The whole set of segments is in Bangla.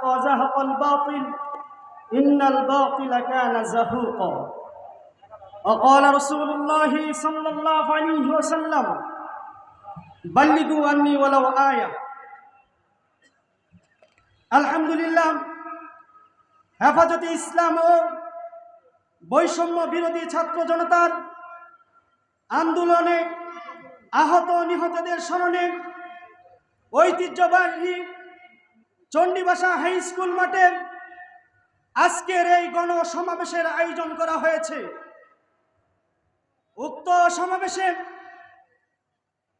الحق وزهق الباطل إن الباطل كان زهوقا وقال رسول الله صلى الله عليه وسلم بلغوا عني ولو آية আলহামদুলিল্লাহ হেফাজতে ইসলাম ও বৈষম্য বিরোধী ছাত্র জনতার আন্দোলনে আহত নিহতদের স্মরণে ঐতিহ্যবাহী চণ্ডীবাসা হাই স্কুল মাঠে আজকের এই গণসমাবেশের আয়োজন করা হয়েছে। উক্ত সমাবেশে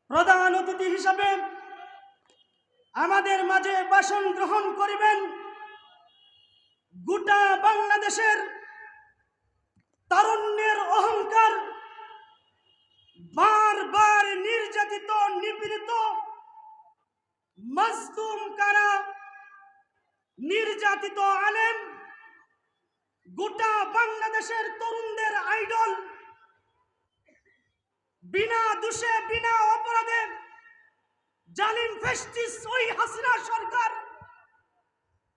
প্রধান অতিথি হিসাবে আমাদের মাঝে বাসন গ্রহণ করিবেন গোটা বাংলাদেশের তারুণ্যের অহংকার, বারবার নির্যাতিত, নিপীড়িত, মজদুম কারা নির্যাতিত আলেম, গোটা বাংলাদেশের তরুণদের আইডল, বিনা দোষে, বিনা অপরাধে জালিম ফেস্টিস ওই হাসিনা সরকার,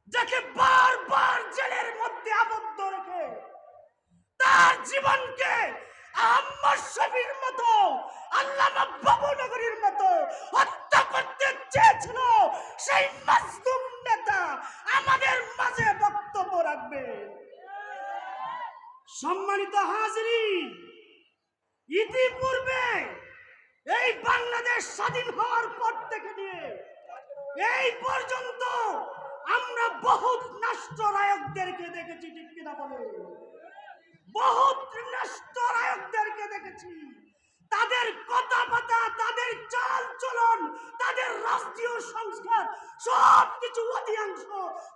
যাকে বারবার জেলের মধ্যে আবদ্ধ রেখে তার জীবনকে আহম্মদ মতো, আল্লামা বাবুনগরীর মতো হত্যা করতে চেয়েছিল সেই মাসদুম নেতা আমাদের মাঝে বক্তব্য রাখবে। সম্মানিত হাজরি ইতিপূর্বে এই বাংলাদেশ স্বাধীন হওয়ার পর থেকে নিয়ে এই পর্যন্ত আমরা বহুত নাষ্ট্যরায়কদেরকে দেখেছি, ঠিক কিনা বলে বহুত নাষ্ট্যরায়কদেরকে দেখেছি। তাদের কথাবার্তা রাষ্ট্রীয় সংস্কার সব কিছু অধিকাংশ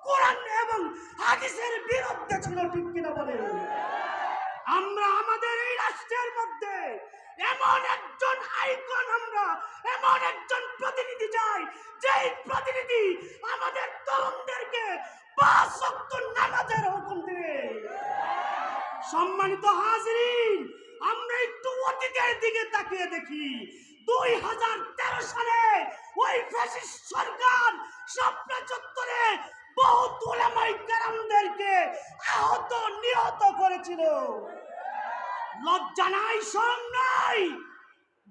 কোরআন এবং হাদিসের বিরুদ্ধে ছিল, ঠিক কিনা বলে আমরা আমাদের এই রাষ্ট্রের মধ্যে এমন একজন আইকন আমরা, এমন একজন প্রতিনিধি চাই, যেই প্রতিনিধি আমাদের তরুণদেরকে পাঁচ নামাজের হুকুম দেবে। সম্মানিত হাজরিন, আমরা একটু অতীতের দিকে তাকিয়ে দেখি। দুই হাজার তেরো সালে ওই ফ্যাসিস্ট সরকার স্বপ্ন চত্বরে বহু তুলামাই কারামদেরকে আহত, নিহত করেছিল। লজ্জা নাই, শরম নাই।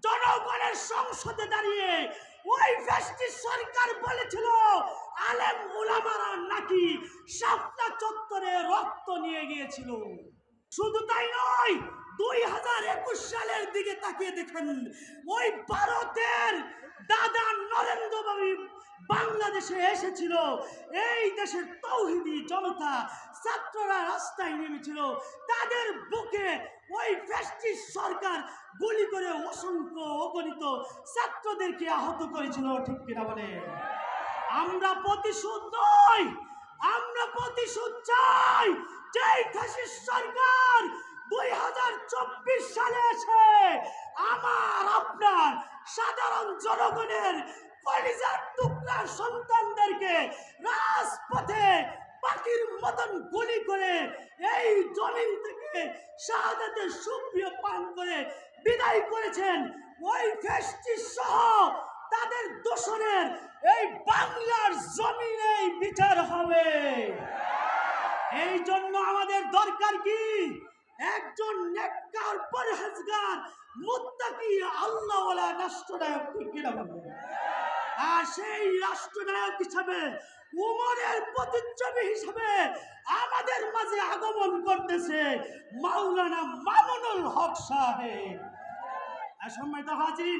জনগণের সংসদে দাঁড়িয়ে ওই ফ্যাসিস্ট সরকার বলেছিল, আলেম উলামারা নাকি শাপলা চত্বরে রক্ত নিয়ে গিয়েছিল। শুধু তাই নয়, দুই হাজার একুশ সালের দিকে তাকিয়ে দেখেন, ওই ভারতের দাদা নরেন্দ্র বাবু বাংলাদেশে এসেছিল। এই দেশের তৌহিদি জনতা, ছাত্ররা রাস্তায় নেমেছিল। তাদের বুকে ওই ফ্যাসিস্ট সরকার গুলি করে অসংখ্য অগণিত ছাত্রদেরকে আহত করেছিল, ঠিক কিনা বলে আমরা প্রতিশোধ নই আমরা প্রতিশোধ চাই। যেই ফ্যাসিস্ট সরকার দুই হাজার চব্বিশ সালে এসে আমার, আপনার সাধারণ জনগণের কলিজার টুকরা সন্তানদেরকে রাজপথে পাখির মতন গুলি করে এই জমিন থেকে শাহাদাতের সুপ্রিয় পান করে বিদায় করেছেন। ওই ফেস্টি সহ তাদের দোষরের এই বাংলার জমিনেই বিচার হবে। এই জন্য আমাদের দরকার কি? একজন নেককার পরহেজগার, মুত্তাকি, আল্লাহওয়ালা রাষ্ট্রনায়ক ঠিক কিনা? আর সেই রাষ্ট্রনায়ক হিসাবে, উমরের প্রতিচ্ছবি হিসাবে আমাদের মাঝে আগমন করতেছে মাওলানা মামুনুল হক সাহেব। সম্মানিত হাজির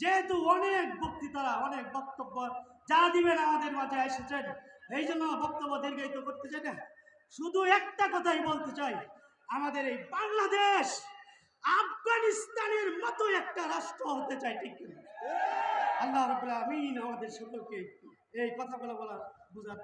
যেহেতু অনেক বক্তৃতারা, অনেক বক্তব্য যা দিবেন আমাদের মাঝে এসেছেন, এই জন্য বক্তব্য দীর্ঘায়িত করতে চাই না। শুধু একটা কথাই বলতে চাই, আমাদের এই বাংলাদেশ আফগানিস্তানের মতো একটা রাষ্ট্র হতে চাই, ঠিক আল্লাহ রবুল্লা আমিন আমাদের সকলকে এই কথাগুলো বলার বুঝার